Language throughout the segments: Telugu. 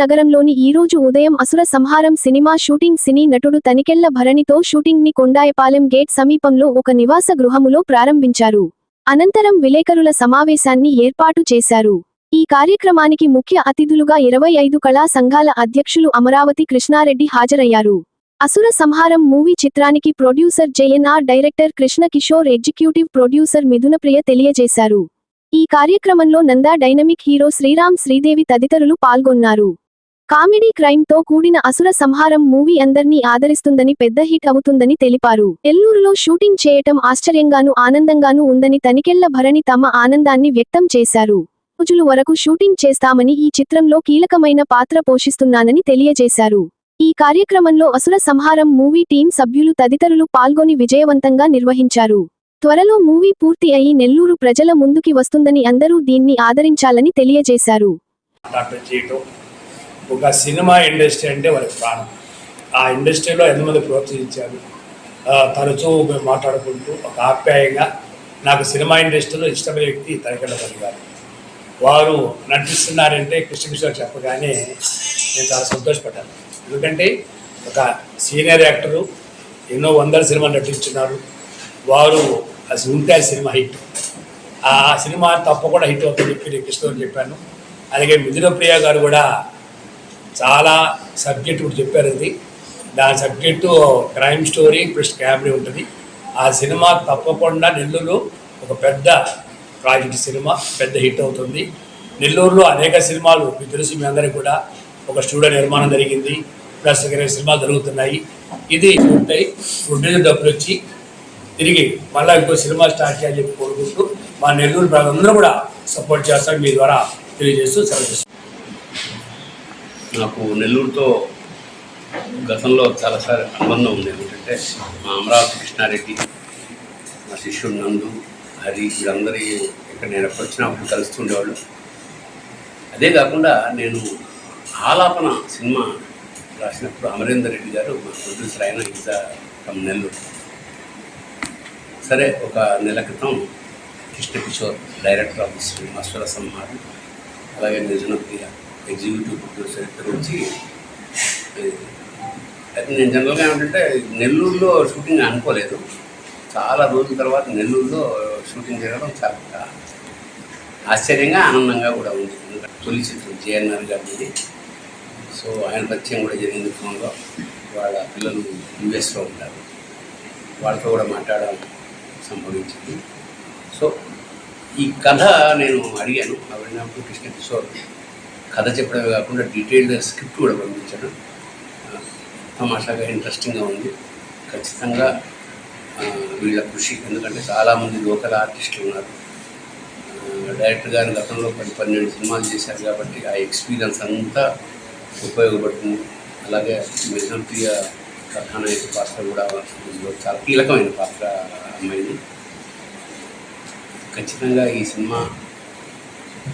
నగరంలోని ఈరోజు ఉదయం అసుర సంహారం సినిమా షూటింగ్ సినీ నటుడు తనికెళ్ళ భరణితో షూటింగ్ని కొండాయపాలెం గేట్ సమీపంలో ఒక నివాస గృహములో ప్రారంభించారు. అనంతరం విలేకరుల సమావేశాన్ని ఏర్పాటు చేశారు. ఈ కార్యక్రమానికి ముఖ్య అతిథులుగా ఇరవై ఐదు కళా సంఘాల అధ్యక్షులు అమరావతి కృష్ణారెడ్డి హాజరయ్యారు. అసుర సంహారం మూవీ చిత్రానికి producer JNR director Krishna Kishore executive producer Mithunapriya తెలియజేశారు. ఈ కార్యక్రమంలో నందా డైనమిక్ హీరో శ్రీరామ్ శ్రీదేవి తదితరులు పాల్గొన్నారు. కామెడీ క్రైమ్తో కూడిన అసుర సంహారం మూవీ అందర్నీ ఆదరిస్తుందని పెద్ద హిట్ అవుతుందని తెలిపారు. ఎల్లూరులో షూటింగ్ చేయటం ఆశ్చర్యంగానూ ఆనందంగానూ ఉందని తనికెళ్ళ భరణి తమ ఆనందాన్ని వ్యక్తం చేశారు. రోజులు వరకు షూటింగ్ చేస్తామని ఈ చిత్రంలో కీలకమైన పాత్ర పోషిస్తున్నానని తెలియజేశారు. ఈ కార్యక్రమంలో అసుర సంహారం మూవీ టీం సభ్యులు తదితరులు పాల్గొని విజయవంతంగా నిర్వహించారు. త్వరలో మూవీ పూర్తి అయి నెల్లూరు ప్రజల ముందుకి వస్తుందని అందరూ దీన్ని ఆదరించాలని తెలియజేశారు. డాక్టర్ ఒక సినిమా ఇండస్ట్రీ అంటే వారికి ప్రాణం. ఆ ఇండస్ట్రీలో ఎంతమంది ప్రోత్సహించారు? తరచూ మేము మాట్లాడుకుంటూ ఒక ఆప్యాయంగా నాకు సినిమా ఇండస్ట్రీలో ఇష్టమైన వ్యక్తి తనకెళ్ళ గారు. వారు నటిస్తున్నారంటే కృష్ణకిషోర్ చెప్పగానే నేను చాలా సంతోషపడ్డాను. ఎందుకంటే ఒక సీనియర్ యాక్టరు ఎన్నో వందల సినిమాలు నటించున్నారు. వారు అసలు ఉంటే ఆ సినిమా హిట్. ఆ సినిమా తప్పకుండా హిట్ అవుతుందని చెప్పి నేను కృష్ణ చెప్పాను. అలాగే మిథున గారు కూడా చాలా సబ్జెక్ట్ కూడా చెప్పారు ఇది దాని subject crime story plus comedy ఉంటుంది. ఆ సినిమా తప్పకుండా నెల్లూరు ఒక పెద్ద ప్రాజెక్ట్ సినిమా పెద్ద హిట్ అవుతుంది. నెల్లూరులో అనేక సినిమాలు మీకు తెలుసు మీ అందరికీ కూడా ఒక స్టూడియో నిర్మాణం జరిగింది. ప్లస్ ఇరవై సినిమాలు జరుగుతున్నాయి. ఇది పూర్తయి ప్రొడ్యూసర్ డబ్బులు వచ్చి తిరిగి మళ్ళీ ఇంకో సినిమా స్టార్ట్ చేయాలని చెప్పి కోరుకుంటూ మా నెల్లూరు ప్రజలందరూ కూడా సపోర్ట్ చేస్తారు మీ ద్వారా తెలియజేస్తూ సెలవు నాకు నెల్లూరుతో గతంలో చాలాసార్లు అనుబంధం ఉంది. ఏంటంటే మా అమరావతి కృష్ణారెడ్డి మా శిష్యుడు నందు హరి వీళ్ళందరి ఇక్కడ నేను ఎప్పుడు వచ్చినప్పుడు కలుస్తుండేవాళ్ళు అదే కాకుండా నేను ఆలాపన సినిమా రాసినప్పుడు అమరేందర్ రెడ్డి గారు మా ప్రొడ్యూసర్ ఆయన ఈజ్ ఫ్రమ్ నెల్లూరు. సరే ఒక నెల క్రితం Krishna Kishore director of this film Samharam అలాగే నిజనప్రియ ఎగ్జిక్యూటివ్ ప్రొడ్యూసర్ ఇద్దరు వచ్చి అయితే నేను జనరల్గా ఏమిటంటే నెల్లూరులో షూటింగ్ అనుకోలేదు. చాలా రోజుల తర్వాత నెల్లూరులో షూటింగ్ జరగడం చాలా ఆశ్చర్యంగా ఆనందంగా కూడా ఉంది. తొలి చిత్రం జేఎన్ఆర్ గారి సో ఆయన పరిచయం కూడా జరిగింది ఫోన్లో. వాళ్ళ పిల్లలు యూఎస్లో ఉంటారు. వాళ్ళతో కూడా మాట్లాడడం సంభవించింది. సో ఈ కథ నేను అడిగాను. ఆవిడ కృష్ణ కిషోర్ కథ చెప్పడమే కాకుండా డీటెయిల్డ్ స్క్రిప్ట్ కూడా పంపించడం. తమాషాగా ఇంట్రెస్టింగ్గా ఉంది. ఖచ్చితంగా వీళ్ళ కృషి ఎందుకంటే చాలామంది లోకల్ ఆర్టిస్టులు ఉన్నారు. డైరెక్టర్ గారు గతంలో పది పన్నెండు సినిమాలు చేశారు కాబట్టి ఆ ఎక్స్పీరియన్స్ అంతా ఉపయోగపడుతుంది. అలాగే మిథున ప్రియ కథానాయక పాత్ర కూడా చాలా కీలకమైన పాత్ర అమ్మాయిని ఖచ్చితంగా ఈ సినిమా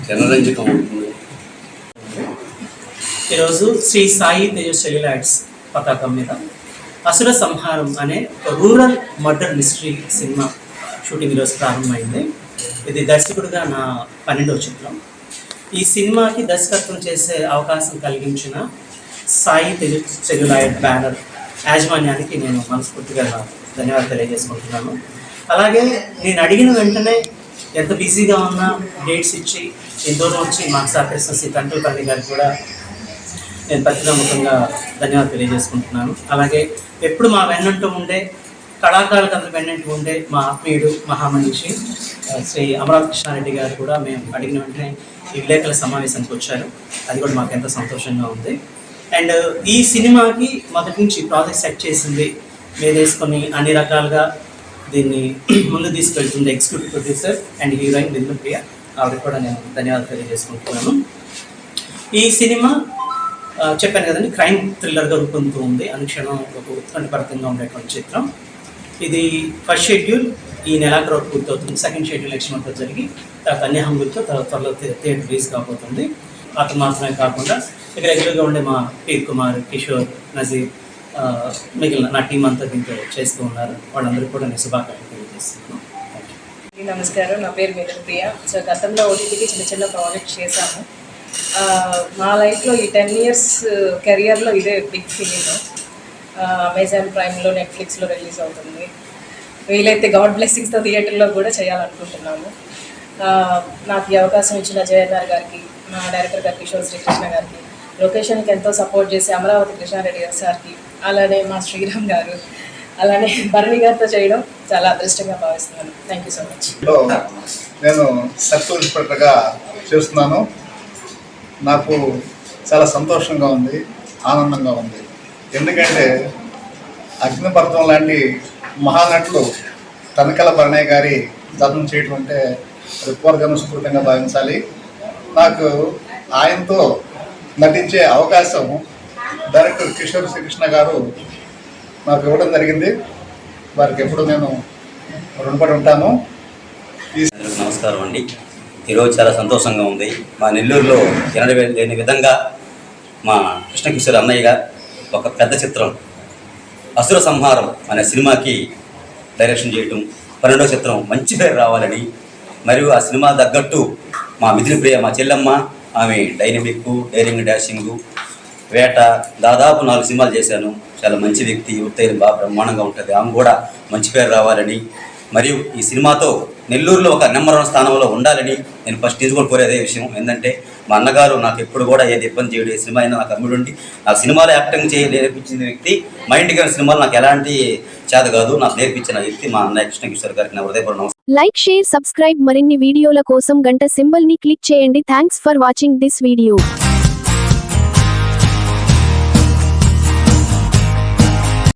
జనరంజకం అవుతుంది. ఈరోజు శ్రీ సాయి తేజస్ సెల్యులాయిడ్స్ పతాకం మీద అసుర సంహారం అనే rural murder mystery cinema shooting ఈరోజు ప్రారంభమైంది. ఇది దర్శకుడిగా నా పన్నెండవ చిత్రం. ఈ సినిమాకి దర్శకత్వం చేసే అవకాశం కలిగించిన సాయి తేజస్ సెల్యులాయిడ్ బ్యానర్ యాజమాన్యానికి నేను మనస్ఫూర్తిగా ధన్యవాదాలు తెలియజేసుకుంటున్నాను. అలాగే నేను అడిగిన వెంటనే ఎంత బిజీగా ఉన్నా డేట్స్ ఇచ్చి ఎంతో వచ్చి మాకు సహకరిస్తున్న శ్రీ కంటూపల్లి గారికి కూడా నేను ప్రతినామకంగా ధన్యవాదాలు తెలియజేసుకుంటున్నాను. అలాగే ఎప్పుడు మా వెన్నంటూ ఉండే కళాకారులకు అందరూ వెన్నంటూ ఉండే మా ఆత్మీయుడు మహామనిషి శ్రీ అమరావతి కృష్ణారెడ్డి గారు కూడా మేము అడిగిన వెంటనే ఈ విలేకరుల సమావేశానికి వచ్చారు. అది కూడా మాకు ఎంతో సంతోషంగా ఉంది. అండ్ ఈ సినిమాకి మొదటి నుంచి ప్రాజెక్ట్ సెట్ చేసింది మీరు వేసుకొని అన్ని రకాలుగా దీన్ని ముందు తీసుకెళ్తుంది executive producer and heroine Bindu Priya ఆవిడ కూడా నేను ధన్యవాదాలు తెలియజేసుకుంటున్నాను. ఈ సినిమా చెప్పాను కదండి క్రైమ్ థ్రిల్లర్గా రూపొందుతూ ఉంది. అనుక్షణం ఒక ఉత్కంఠభరితంగా ఉండేటువంటి చిత్రం. ఇది ఫస్ట్ షెడ్యూల్ ఈ నెలాఖరు పూర్తవుతుంది. సెకండ్ షెడ్యూల్ నెక్స్ట్ మంత్ జరిగి తర్వాత అన్ని హంగులతో తర్వాత త్వరలో థియేటర్ రిలీజ్ కాబోతుంది. అతను మాత్రమే కాకుండా ఇక రెగ్యులర్గా ఉండే మా పీర్ కుమార్ కిషోర్ నజీర్ మిగిలిన నా టీం అంతా దీంతో చేస్తూ ఉన్నారు. వాళ్ళందరికీ కూడా నేను శుభాకాంక్షలు తెలియజేస్తున్నాను. నమస్కారం. నా పేరు మిథున్ ప్రియ. సో గతంలో ఓటీటీకి చిన్న చిన్న ప్రాజెక్ట్ చేశాము. నా మా లైఫ్లో ఈ టెన్ ఇయర్స్ కెరియర్లో ఇదే బిగ్ ఫిలిం అమెజాన్ ప్రైమ్లో నెట్ఫ్లిక్స్లో రిలీజ్ అవుతుంది. వీలైతే గాడ్ బ్లెస్సింగ్స్తో థియేటర్లో కూడా చేయాలనుకుంటున్నాము. నాకు ఈ అవకాశం ఇచ్చిన జయన్నార్ గారికి మా డైరెక్టర్ గారు కిషోర్ శ్రీకృష్ణ గారికి లొకేషన్కి ఎంతో సపోర్ట్ చేసి అమరావతి కృష్ణారెడ్డి గారు సార్కి అలానే మా శ్రీరామ్ గారు అలానే భరణి గారితో చేయడం చాలా అదృష్టంగా భావిస్తున్నాను. థ్యాంక్ యూ సో మచ్ నేను సక్సెస్ చేస్తున్నాను. నాకు చాలా సంతోషంగా ఉంది ఆనందంగా ఉంది. ఎందుకంటే అగ్నిపర్వం లాంటి మహానటులు తనకల భరణయ్య గారి దర్శనం చేయటం అంటే అది పూర్వజన్మ భావించాలి. నాకు ఆయనతో నటించే అవకాశం డైరెక్టర్ కిషోర్ శ్రీకృష్ణ గారు నాకు ఇవ్వడం జరిగింది. వారికి ఎప్పుడు నేను రుణపడి ఉంటాను. నమస్కారం అండి. ఈరోజు చాలా సంతోషంగా ఉంది. మా నెల్లూరులో ఎనడ లేని విధంగా మా కృష్ణకిషోర్ అన్నయ్య గారు ఒక పెద్ద చిత్రం అసుర సంహారం అనే సినిమాకి డైరెక్షన్ చేయటం పన్నెండో చిత్రం మంచి పేరు రావాలని మరియు ఆ సినిమా తగ్గట్టు మా మిథున ప్రియ మా చెల్లెమ్మ ఆమె డైనమిక్ డైరింగ్ డాషింగ్ వేట దాదాపు నాలుగు సినిమాలు చేశాను. చాలా మంచి వ్యక్తి ఉత్తైన బాగా బ్రహ్మాండంగా ఉంటుంది. ఆమె కూడా మంచి పేరు రావాలని మరియు ఈ సినిమాతో నెల్లూరులో ఒక నెంబర్ వన్ స్థానంలో ఉండాలని నేను ఫస్ట్ నుంచి కూడా కోరేదే విషయం. ఏంటంటే మా అన్నగారు నాకు ఎప్పుడు కూడా ఏది ఇబ్బంది చేయడు ఏ సినిమా అయినా నాకు అమ్ముడు ఉండి నాకు సినిమాలో యాక్టింగ్ చేయ నేర్పించిన వ్యక్తి మా ఇంటికి సినిమాలు నాకు ఎలాంటి చేత కాదు. నాకు నేర్పించిన వ్యక్తి మా అన్నయ్య కృష్ణకిషోర్ గారికి నా హృదయపూర్వక నమస్కారం. లైక్ షేర్ సబ్స్క్రైబ్ మరిన్ని వీడియోల కోసం గంట సింబల్ని క్లిక్ చేయండి. Thanks for watching this video.